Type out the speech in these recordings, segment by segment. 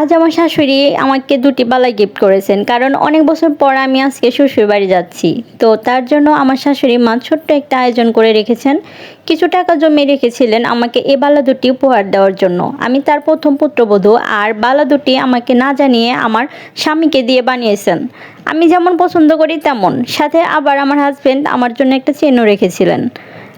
আজ আমার শাশুড়ি আমাকে দুটি বালা গিফট করেছেন, কারণ অনেক বছর পর আমি আজকে শ্বশুর বাড়ি যাচ্ছি। তো তার জন্য আমার শাশুড়ি মা ছোট্ট একটা আয়োজন করে রেখেছেন। কিছু টাকা জমিয়ে রেখেছিলেন আমাকে এ বালা দুটি উপহার দেওয়ার জন্য। আমি তার প্রথম পুত্রবধূ, আর বালা দুটি আমাকে না জানিয়ে আমার স্বামীকে দিয়ে বানিয়েছেন। আমি যেমন পছন্দ করি তেমন। সাথে আবার আমার হাজবেন্ড আমার জন্য একটা চেনও রেখেছিলেন।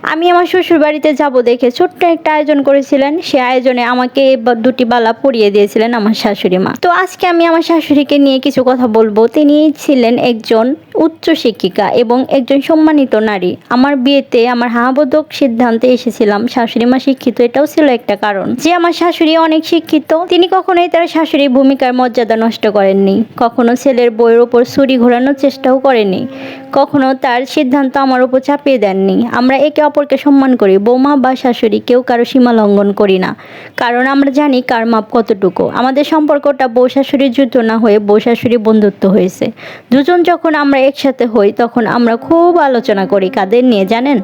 আমি আমার শ্বশুর বাড়িতে যাব দেখে ছোট্ট একটা আয়োজন করেছিলেন। সে আয়োজনে আমাকে দুটি বালা পরিয়ে দিয়েছিলেন আমার শাশুড়ি মা। তো আজকে আমি আমার শাশুড়িকে নিয়ে কিছু কথা বলব। তিনি ছিলেন একজন উচ্চ শিক্ষিকা এবং একজন সম্মানিত নারী। আমার বিয়েতে আমার হাবোধক সিদ্ধান্তে এসেছিলাম শাশুড়ি মা শিক্ষিত, এটাও ছিল একটা কারণ। যে আমার শাশুড়ি অনেক শিক্ষিত, তিনি কখনোই তার শাশুড়ির ভূমিকার মর্যাদা নষ্ট করেননি। কখনো ছেলের বইয়ের ওপর ছুরি ঘোরানোর চেষ্টাও করেনি। কখনো তার সিদ্ধান্ত আমার উপর চাপিয়ে দেননি। আমরা একে অপরকে সম্মান করি, বৌমা বা শাশুড়ি, কেউ কারও সীমা লঙ্ঘন করি না। কারণ আমরা জানি কার মাপ কতটুকু। আমাদের সম্পর্কটা বউ শাশুড়ির যুদ্ধ না হয়ে বউ শাশুড়ি বন্ধুত্ব হয়েছে। দুজন যখন আমরা একসাথে হই, তখন আমরা খুব আলোচনা করি কাদের নিয়ে, জানেন?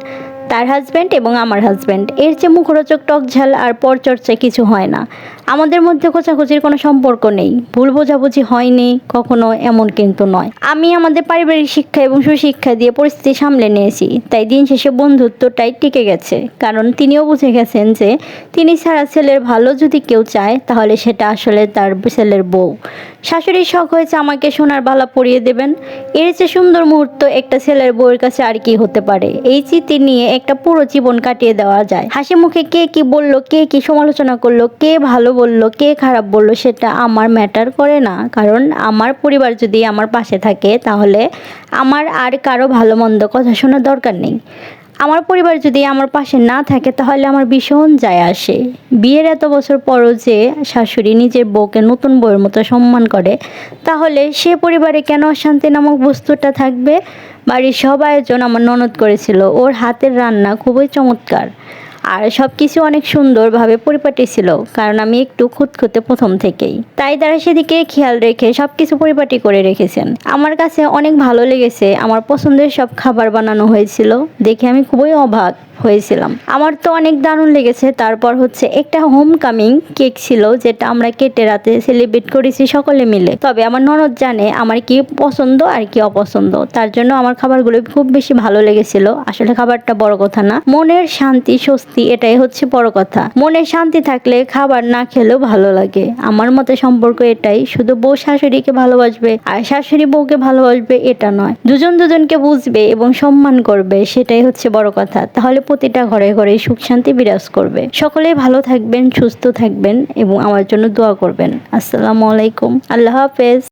তার হাজব্যান্ড এবং আমার হাজব্যান্ড এর চেয়ে মুখরোচক টকঝাল আর পরচর্চায় কিছু হয় না। আমাদের মধ্যে খোঁচাখুচির কোনো সম্পর্ক নেই। ভুল বোঝাবুঝি হয়নি, কখনো এমন কিন্তু নয়। আমি আমাদের পারিবারিক শিক্ষা এবং সুশিক্ষা দিয়ে পরিস্থিতি সামলে নিয়েছি। তাই দিন শেষে বন্ধুত্বটাই টিকে গেছে। কারণ তিনিও বুঝে গেছেন যে, তিনি ছাড়া ছেলের ভালো যদি কেউ চায়, তাহলে সেটা আসলে তার ছেলের বউ। শাশুড়ির শখ হয়েছে আমাকে সোনার বালা পরিয়ে দেবেন। এর চেয়ে সুন্দর মুহূর্ত একটা ছেলের বউয়ের কাছে আর কি হতে পারে? এই চিঠি নিয়ে একটা পুরো জীবন কাটিয়ে দেওয়া যায়। হাসি মুখে কে কি বলল, কে কি সমালোচনা করল, কে ভালো বলল, কে খারাপ বলল, সেটা আমার ম্যাটার করে না। কারণ আমার পরিবার যদি আমার পাশে থাকে, তাহলে আমার আর কারও ভালো মন্দ কথা শোনার দরকার নেই। আমার পরিবার যদি আমার পাশে না থাকে, তাহলে আমার ভীষণ যায় আসে। বিয়ের এত বছর পরও যে শাশুড়ি নিজের বউকে নতুন বউয়ের মতো সম্মান করে, তাহলে সে পরিবারে কেন অশান্তি নামক বস্তুটা থাকবে? বাড়ির সব আয়োজন আমার ননদ করেছিল। ওর হাতের রান্না খুবই চমৎকার। আর সব কিছু অনেক সুন্দরভাবে পরিপাটি ছিল, কারণ আমি একটু খুঁতখুঁতে প্রথম থেকেই। তাই তারা সেদিকে খেয়াল রেখে সব কিছু পরিপাটি করে রেখেছেন। আমার কাছে অনেক ভালো লেগেছে, আমার পছন্দের সব খাবার বানানো হয়েছিল, দেখে আমি খুবই অবাক। হয়েছিলাম। আমার তো অনেক দারুণ লেগেছে। তারপর হচ্ছে একটা হোম কামিং কেক ছিল, যেটা আমরা কেটে রাতে সেলিব্রেট করেছি সকলে মিলে। তবে আমার ননদ জানে আমার কি পছন্দ আর কি অপছন্দ। তার জন্য আমার খাবারগুলো খুব বেশি ভালো লেগেছিল। আসলে খাবারটা বড় কথা না। মনের শান্তি, স্বস্তি, এটাই হচ্ছে বড় কথা। মনের শান্তি থাকলে খাবার না খেলেও ভালো লাগে। আমার মতে সম্পর্ক এটাই। শুধু বউ শাশুড়িকে ভালোবাসবে আর শাশুড়ি বউকে ভালোবাসবে এটা নয়। দুজন দুজনকে বুঝবে এবং সম্মান করবে, সেটাই হচ্ছে বড় কথা। তাহলে প্রতিটা ঘরে ঘরে সুখ শান্তি বিরাজ করবে। সকলে ভালো থাকবেন, সুস্থ থাকবেন এবং আমার জন্য দোয়া করবেন। আসসালামু আলাইকুম। আল্লাহ হাফেজ।